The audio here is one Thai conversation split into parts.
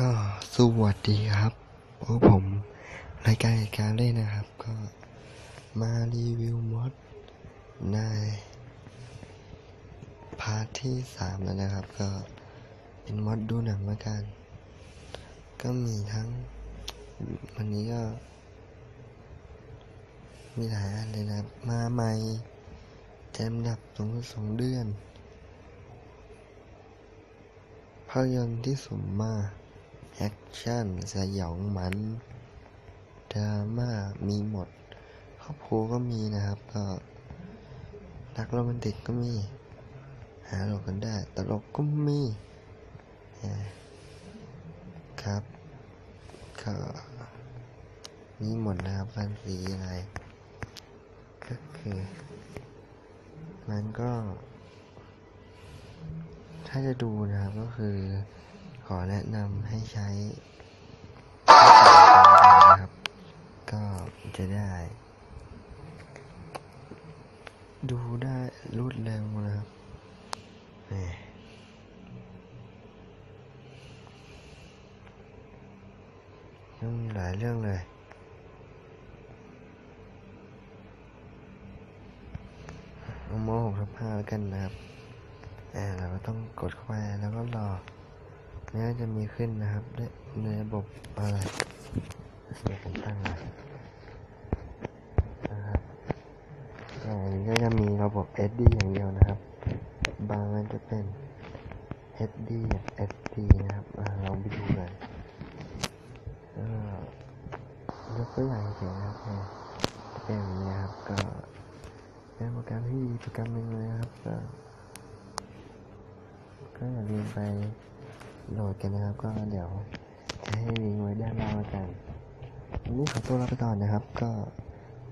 ก็สวัสดีครับผมรายการการเล่นนะครับ ก็มารีวิวมอดในพาร์ทที่สามแล้วนะครับ ก็เป็นมอดดูหนังละกัน ก็มีทั้ง วันนี้ก็ มีหลายอันเลยนะครับ มาใหม่แจมดับสองสองเดือนภาพยนตร์ที่สมมา แอคชั่น สยองมันดราม่ามีหมด ครอบครัวก็มีนะครับ ก็รักโรแมนติกก็มี หาหลอกกันได้ ตลกก็มีครับก็มีหมดนะครับแฟนซีอะไร ก็คือ มันก็ ถ้าจะดูนะครับก็คือ อแนะนำให้ใช้นะครับ ก็จะได้ ดูได้รวดเร็วนะครับยังมีหลายเรื่องเลยเอาโมหกทับห้าแล้วกันนะครับอ่าเราก็ต้องกดเข้าไปแล้วก็รอ นี่ยจะมีขึ้นนะครับในระบบอะไรเดี๋ยวผมตั้งเลยนะครับอ่าอันนี้ก็จะมีระบบ SD อย่างเดียวนะครับ บางมันจะเป็น HD กับ SD นะครับอ่าเราไปดูกันยกตัวอย่างเฉยๆนะครับอ่าเป็นอย่างนี้ครับก็เป็นโปรแกรมที่ดีโปรแกรมหนึ่งเลยนะครับก็ก็อย่าลืมไป โหลดกันนะครับ ก็เดี๋ยวจะให้ลิงก์ไว้ด้านล่างแล้วกันวันนี้ขอตัวลาไปก่อนนะครับ ก็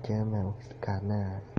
เจอกันใหม่โอกาสหน้า